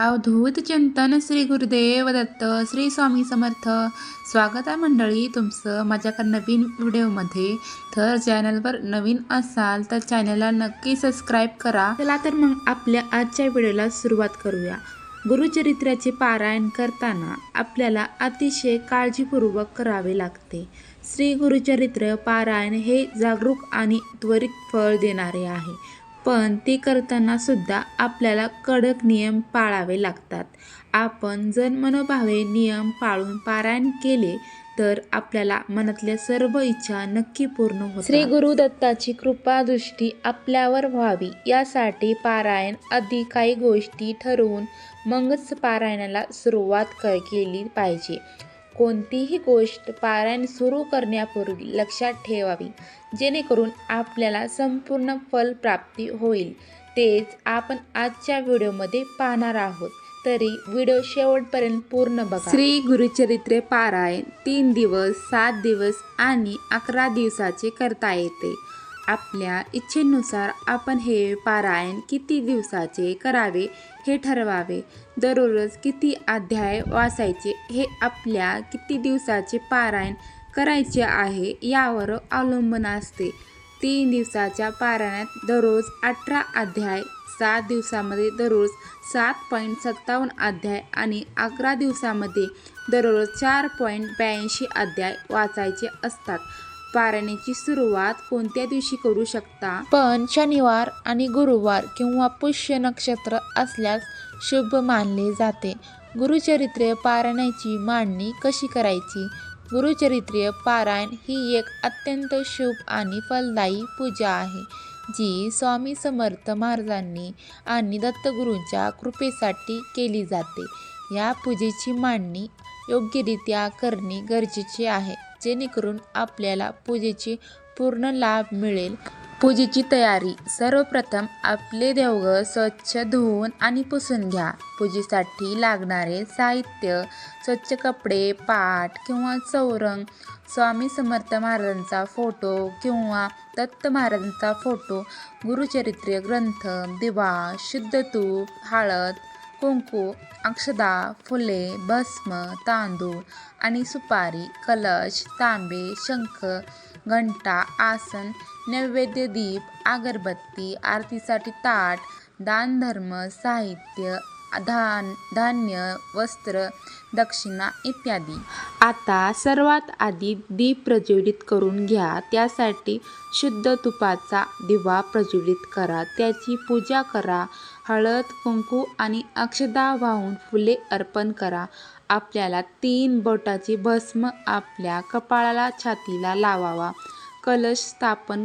अवधूत चिंतन श्री गुरुदेव दत्त श्री स्वामी समर्थ. स्वागत आहे मंडळी तुमचं माझ्याकडे नवीन व्हिडिओमध्ये. तर चॅनलवर नवीन असाल तर चॅनलला नक्की सबस्क्राईब करा. चला तर मग आपल्या आजच्या व्हिडिओला सुरुवात करूया. गुरुचरित्राचे पारायण करताना आपल्याला अतिशय काळजीपूर्वक करावे लागते. श्री गुरुचरित्र पारायण हे जागरूक आणि त्वरित फळ देणारे आहे. पण ते करताना सुद्धा आपल्याला कडक नियम पाळावे लागतात. आपण जर मनोभावे नियम पाळून पारायण केले तर आपल्याला मनातल्या सर्व इच्छा नक्की पूर्ण होतात. श्री गुरु दत्ताची कृपा दृष्टी आपल्यावर व्हावी यासाठी पारायण आधी काही गोष्टी ठरवून मगच पारायणाला सुरुवात क केली पाहिजे. कोणतीही गोष्ट पारायण सुरू करण्यापूर्वी लक्षात ठेवावी जेणेकरून आपल्याला संपूर्ण फलप्राप्ती होईल. तेच आपण आजच्या व्हिडिओमध्ये पाहणार आहोत. तरी व्हिडिओ शेवटपर्यंत पूर्ण बघा. श्री गुरुचरित्रे पारायण तीन दिवस सात दिवस आणि अकरा दिवसाचे करता येते. आपल्या इच्छेनुसार आपण हे पारायण किती दिवसाचे करावे हे ठरवावे. दररोज किती अध्याय वाचायचे हे आपल्या किती दिवसाचे पारायण करायचे आहे यावर अवलंबून असते. तीन दिवसाच्या पारायणात दररोज अठरा अध्याय सात दिवसामध्ये दररोज सात पॉईंट सत्तावन्न अध्याय आणि अकरा दिवसामध्ये दररोज चार पॉईंट ब्याऐंशी अध्याय वाचायचे असतात. पारायणाची सुरुवात कोणत्या दिवशी करू शकता? पण शनिवार आणि गुरुवार किंवा पुष्य नक्षत्र असल्यास शुभ मानले जाते. गुरुचरित्र पारायणाची मांडणी कशी करायची? गुरुचरित्रीय पारायण ही एक अत्यंत शुभ आणि फलदायी पूजा आहे जी स्वामी समर्थ महाराजांनी आणि दत्तगुरूंच्या कृपेसाठी केली जाते. या पूजेची मांडणी योग्यरित्या करणे गरजेचे आहे. जेणेकरून आपल्याला पूजेची पूर्ण लाभ मिळेल. पूजेची तयारी. सर्वप्रथम आपले देवघर स्वच्छ धुवून आणि पुसून घ्या. पूजेसाठी लागणारे साहित्य स्वच्छ कपडे पाठ किंवा चौरंग स्वामी समर्थ महाराजांचा फोटो किंवा दत्त महाराजांचा फोटो गुरुचरित्र ग्रंथ दिवा शुद्ध तूप हळद कुंकू अक्षदा फुले भस्म तांदूळ आणि सुपारी कलश तांबे शंख घंटा आसन नैवेद्य दीप अगरबत्ती आरतीसाठी ताट दानधर्म साहित्य धान धान्य वस्त्र दक्षिणा इत्यादी. आता सर्वात आधी दीप प्रज्वलित करून घ्या. त्यासाठी शुद्ध तुपाचा दिवा प्रज्वलित करा. त्याची पूजा करा. हळद कुंकू आणि अक्षदा वाहून फुले अर्पण करा. आपल्याला तीन बोटाची भस्म आपल्या कपाळाला छातीला लावावा. कलश स्थापन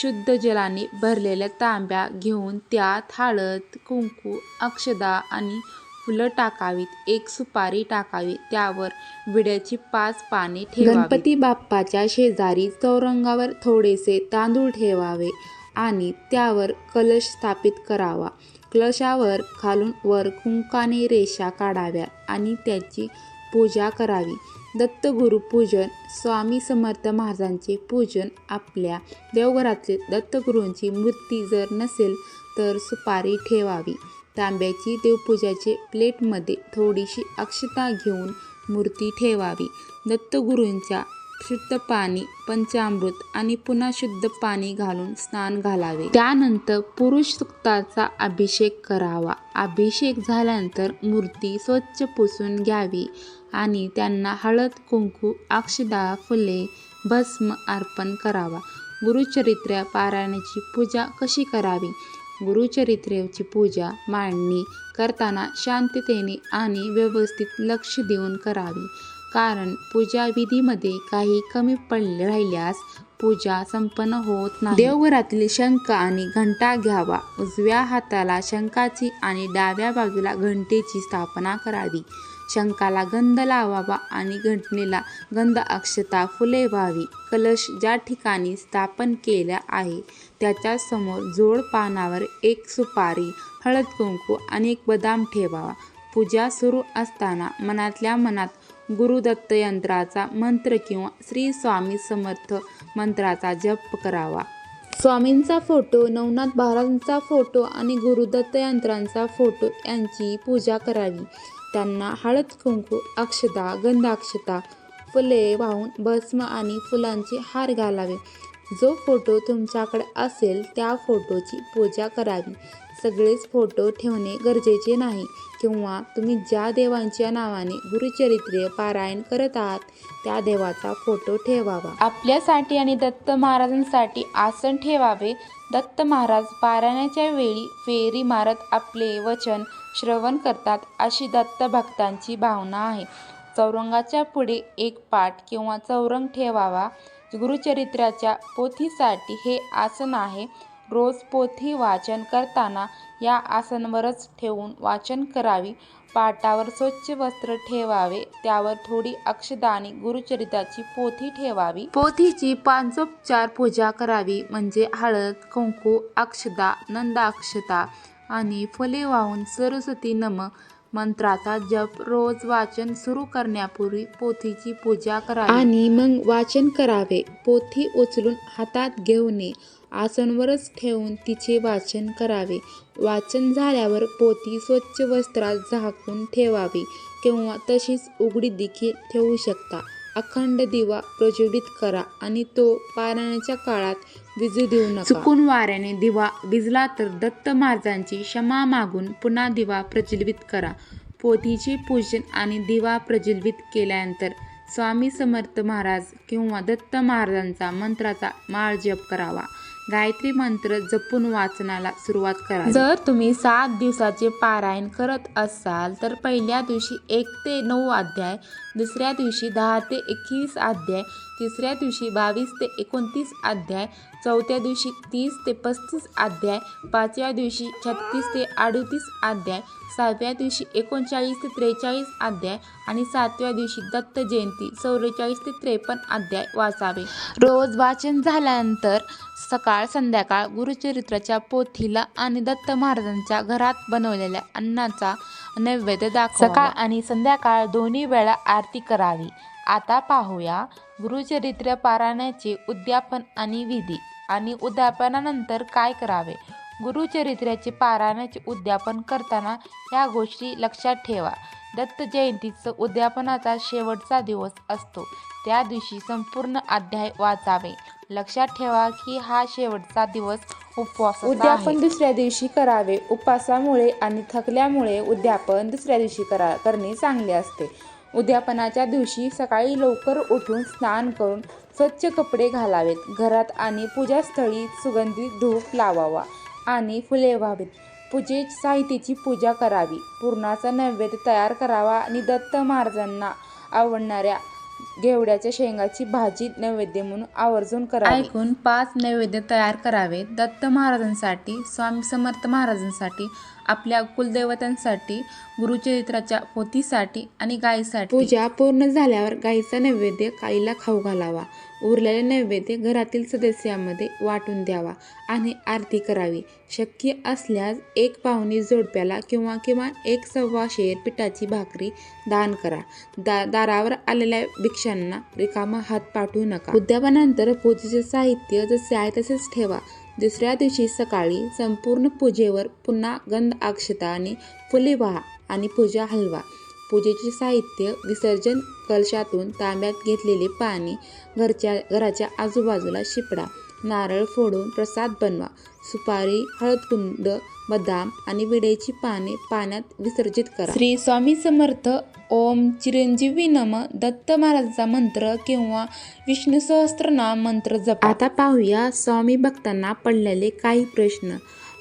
शुद्ध जलाने भरलेल्या तांब्या घेऊन त्यात हळद कुंकू अक्षदा आणि फुलं टाकावीत. एक सुपारी टाकावी त्यावर विड्याची पाच पाने ठेवा गणपती बाप्पाच्या शेजारी चौरंगावर थोडेसे तांदूळ ठेवावे. आणि त्यावर कलश स्थापित करावा. कलशावर खालून वर कुंकाने रेषा काढाव्या आणि त्याची पूजा करावी. दत्तगुरु पूजन स्वामी समर्थ महाराजांचे पूजन आपल्या देवघरातले दत्तगुरूंची मूर्ती जर नसेल तर सुपारी ठेवावी. तांब्याची देवपूजाचे प्लेटमध्ये थोडीशी अक्षता घेऊन मूर्ती ठेवावी. दत्तगुरूंच्या शुद्ध पाणी पंचामृत आणि पुन्हा शुद्ध पाणी घालून स्नान घालावे. त्यानंतर पुरुष सुक्ताचा अभिषेक करावा. अभिषेक झाल्यानंतर मूर्ती स्वच्छ पुसून घ्यावी आणि त्यांना हळद कुंकू अक्षदा फुले भस्म अर्पण करावा. गुरुचरित्र पारायणाची पूजा कशी करावी? गुरुचरित्रेची पूजा मांडणी करताना शांततेने आणि व्यवस्थित लक्ष देऊन करावी. कारण पूजाविधीमध्ये काही कमी पडले राहिल्यास पूजा संपन्न होत नाही. देवघरातील शंख आणि घंटा घ्यावा. उजव्या हाताला शंखाची आणि डाव्या बाजूला घंटेची स्थापना करावी. शंखाला गंध लावावा आणि घंटनेला गंध अक्षता फुले व्हावी. कलश ज्या ठिकाणी स्थापन केल्या आहे त्याच्यासमोर जोड पानावर एक सुपारी हळद कुंकू आणि एक बदाम ठेवावा. पूजा सुरू असताना मनातल्या मनात गुरुदत्त यंत्राचा मंत्र किंवा श्री स्वामी समर्थ मंत्राचा जप करावा. स्वामींचा फोटो नवनाथ महाराजांचा फोटो आणि गुरुदत्त यंत्रांचा फोटो यांची पूजा करावी. त्यांना हळद कुंकू अक्षता गंधाक्षता फुले वाहून भस्म आणि फुलांचे हार घालावे. जो फोटो तुमच्याकडे असेल त्या फोटोची पूजा करावी. सगळेच फोटो ठेवणे गरजेचे नाही किंवा तुम्ही ज्या देवांच्या नावाने गुरुचरित्रे पारायण करत आहात त्या देवाचा फोटो ठेवावा. आपल्यासाठी आणि दत्त महाराजांसाठी आसन ठेवावे. दत्त महाराज पारायणाच्या वेळी फेरी मारत आपले वचन श्रवण करतात अशी दत्त भक्तांची भावना आहे. चौरंगाच्या पुढे एक पाठ किंवा चौरंग ठेवावा. गुरुचरित्राच्या पोथीसाठी हे आसन आहे. रोज पोथी वाचन करताना या आसनवरच ठेवून वाचन करावी. पाटावर स्वच्छ वस्त्र ठेवावे त्यावर थोडी अक्षदानी गुरुचरित्राची पोथी ठेवावी. पोथीची पांचोपचार पूजा करावी म्हणजे हळद कुंकू अक्षदा नंदाक्षता आणि फुले वाहून सरस्वती नम मंत्राचा जप रोज वाचन सुरू करण्यापूर्वी पोथीची पूजा करावी. आणि मग वाचन करावे. पोथी उचलून हातात घेऊने आसनवरच ठेवून तिचे वाचन करावे. वाचन झाल्यावर पोथी स्वच्छ वस्त्रात झाकून ठेवावी किंवा तशीच उघडी देखील ठेवू शकता. अखंड दिवा प्रज्वलित करा आणि तो पारायणाच्या काळात विजू देऊ नका. चुकून वाऱ्याने दिवा विजला तर दत्त महाराजांची क्षमा मागून पुन्हा दिवा प्रज्वलित करा. पोथीचे पूजन आणि दिवा प्रज्वलित केल्यानंतर स्वामी समर्थ महाराज किंवा दत्त महाराजांचा मंत्राचा माळ जप करावा. गायत्री मंत्र जपून वाचनाला सुरुवात करा जर तुम्ही सात दिवसाचे पारायण करत असाल तर पहिल्या दिवशी एक ते नऊ अध्याय दुसऱ्या दिवशी दहा ते एकवीस अध्याय तिसऱ्या दिवशी बावीस ते एकोणतीस अध्याय चौथ्या दिवशी तीस ते पस्तीस अध्याय पाचव्या दिवशी छत्तीस ते अडतीस अध्याय सहाव्या दिवशी एकोणचाळीस ते त्रेचाळीस अध्याय आणि सातव्या दिवशी दत्त जयंती चौवेचाळीस ते त्रेपन्न अध्याय वाचावे. रोज वाचन झाल्यानंतर सकाळ संध्याकाळ गुरुचरित्राच्या पोथीला आणि दत्त महाराजांच्या घरात बनवलेल्या अन्नाचा नैवेद्य दाखवा सकाळ आणि संध्याकाळ दोन्ही वेळा आरती करावी. आता पाहूया गुरुचरित्र पारायणाचे उद्यापन आणि विधी आणि उद्यापनानंतर काय करावे? गुरुचरित्राचे पारायणाचे उद्यापन करताना या गोष्टी लक्षात ठेवा. दत्त जयंतीचं उद्यापनाचा शेवटचा दिवस असतो. त्या दिवशी संपूर्ण अध्याय वाचावे. लक्षात ठेवा की हा शेवटचा दिवस उपवास उद्यापन दुसऱ्या दिवशी करावे. उपवासामुळे आणि थकल्यामुळे उद्यापन दुसऱ्या दिवशी करा करणे चांगले असते. उद्यापनाच्या दिवशी सकाळी लवकर उठून स्नान करून स्वच्छ कपडे घालावेत. घरात आणि पूजास्थळी सुगंधित धूप लावावा. आणि फुले व्हावीत. पूजे साहित्याची पूजा करावी. पूर्णाचा नैवेद्य तयार करावा आणि दत्त महाराजांना आवडणाऱ्या घेवड्याच्या शेंगाची भाजी नैवेद्य म्हणून आवर्जून करावी. ऐकून पाच नैवेद्य तयार करावे. दत्त महाराजांसाठी स्वामी समर्थ महाराजांसाठी आपल्या कुलदेवतांसाठी गुरुचरित्राच्या पोथीसाठी आणि गायीसाठी. पूजा पूर्ण झाल्यावर गायीचा नैवेद्य गाईला खाऊ घालावा. उरलेले नैवेद्य घरातील सदस्यांमध्ये वाटून द्यावा आणि आरती करावी. शक्य असल्यास एक पाहुणी जोडप्याला किंवा किमान एक सव्वा शेर पिठाची भाकरी दान करा. दा दारावर आलेल्या भिक्षांना रिकामा हात पाठवू नका. उद्यापनानंतर पूजेचे साहित्य जसे आहे तसेच ठेवा. दुसऱ्या दिवशी सकाळी संपूर्ण पूजेवर पुन्हा गंध अक्षता आणि फुले वाहा आणि पूजा हलवा. पूजेचे साहित्य विसर्जन कलशातून तांब्यात घेतलेले पाणी घरच्या घराच्या आजूबाजूला शिपडा नारळ फोडून प्रसाद बनवा. सुपारी हळदकुंड बदाम आणि विड्याची पाने पाण्यात विसर्जित करा. श्री स्वामी समर्थ ओम चिरंजीवी नम दत्त महाराजांचा मंत्र किंवा विष्णू सहस्त्रनाम मंत्र जप. आता पाहूया स्वामी भक्तांना पडलेले काही प्रश्न.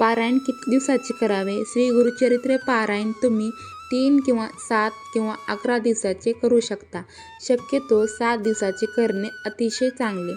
पारायण किती दिवसाचे करावे? श्री गुरुचरित्र पारायण तुम्ही तीन किंवा सात किंवा अकरा दिवसाचे करू शकता. शक्यतो सात दिवसाचे करणे अतिशय चांगले.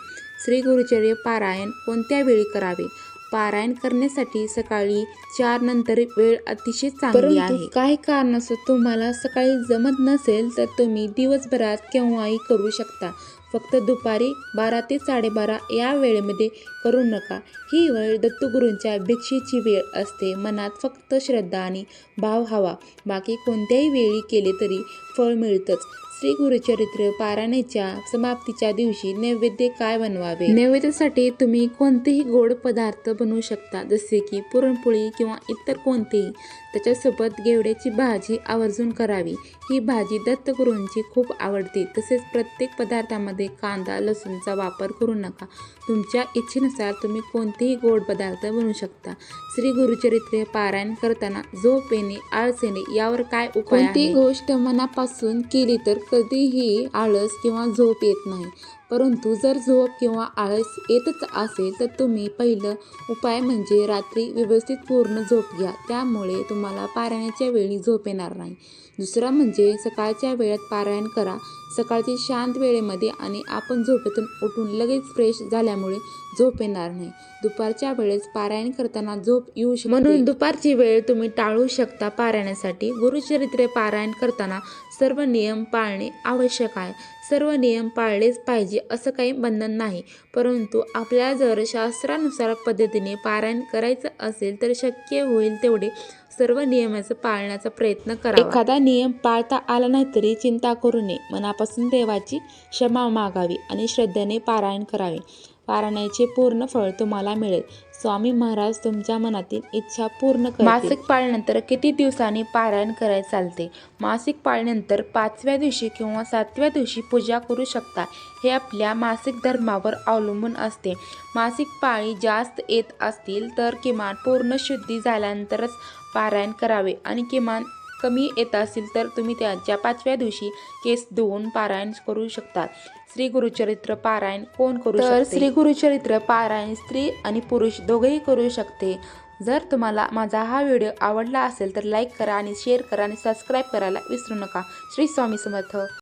श्री गुरुचर्य पारायण कोणत्या वेळी करावे? पारायण करण्यासाठी सकाळी चार नंतर वेळ अतिशय चांगली आहे. काही कारणास्तव तुम्हाला सकाळी जमत नसेल तर तुम्ही दिवसभरात केव्हाही करू शकता. फक्त दुपारी बारा ते साडेबारा या वेळेमध्ये करू नका. ही वेळ दत्तगुरूंच्या भिक्षेची वेळ असते. मनात फक्त श्रद्धा आणि भाव हवा. बाकी कोणत्याही वेळी केले तरी फळ मिळतंच. श्री गुरुचरित्र पारायणाच्या समाप्तीच्या दिवशी नैवेद्य काय बनवावे? नैवेद्यासाठी तुम्ही कोणतेही गोड पदार्थ बनवू शकता जसे की पुरणपोळी किंवा इतर कोणतेही. त्याच्यासोबत गेवड्याची भाजी आवर्जून करावी. ही भाजी दत्तगुरूंची खूप आवडते. तसेच प्रत्येक पदार्थामध्ये कांदा लसूणचा वापर करू नका. तुमच्या इच्छेनुसार तुम्ही कोणतेही गोड पदार्थ बनवू शकता. श्री गुरुचरित्र पारायण करताना झोप येणे आळस येणे यावर काय उपाय कोणतीही गोष्ट मनापासून केली तर कधीही आळस किंवा झोप येत नाही. परंतु जर झोप किंवा आळस येतच असेल तर तुम्ही पहिलं उपाय म्हणजे रात्री व्यवस्थित पूर्ण झोप घ्या. त्यामुळे तुम्हाला पारायणाच्या वेळी झोप येणार नाही. दुसरं म्हणजे सकाळच्या वेळात पारायण करा. सकाळची शांत वेळेमध्ये आणि आपण झोपेतून उठून लगेच फ्रेश झाल्यामुळे झोप येणार नाही. दुपारच्या वेळेस पारायण करताना झोप येऊ शकते. म्हणून दुपारची वेळ तुम्ही टाळू शकता पारायणासाठी. गुरुचरित्रे पारायण करताना सर्व नियम पाळणे आवश्यक आहे. सर्व नियम पाळलेच पाहिजे असं काही बंधन नाही. परंतु आपल्याला जर शास्त्रानुसार पद्धतीने पारायण करायचं असेल तर शक्य होईल तेवढे सर्व नियमाचं पाळण्याचा प्रयत्न करा एखादा नियम पाळता आला नाही तरी चिंता करू नये. मनापासून देवाची क्षमा मागावी आणि श्रद्धेने पारायण करावे. पारायणाचे पूर्ण फळ तुम्हाला मिळेल. स्वामी महाराज तुमच्या मनातील इच्छा पूर्ण करतील. मासिक पाळीनंतर किती दिवसांनी पारायण करायला चालते? मासिक पाळीनंतर पाचव्या दिवशी किंवा सातव्या दिवशी पूजा करू शकता. हे आपल्या मासिक धर्मावर अवलंबून असते. मासिक पाळी जास्त येत असतील तर किमान पूर्ण शुद्धी झाल्यानंतरच पारायण करावे आणि किमान कमी येत असेल तर तुम्ही त्याच्या पाचव्या दिवशी केस धुवून पारायण करू शकता श्री गुरुचरित्र पारायण कोण करू तर श्री गुरुचरित्र पारायण स्त्री आणि पुरुष दोघेही करू शकते. जर तुम्हाला माझा हा व्हिडिओ आवडला असेल तर लाईक करा आणि शेअर करा आणि सबस्क्राईब करायला विसरू नका. श्री स्वामी समर्थ.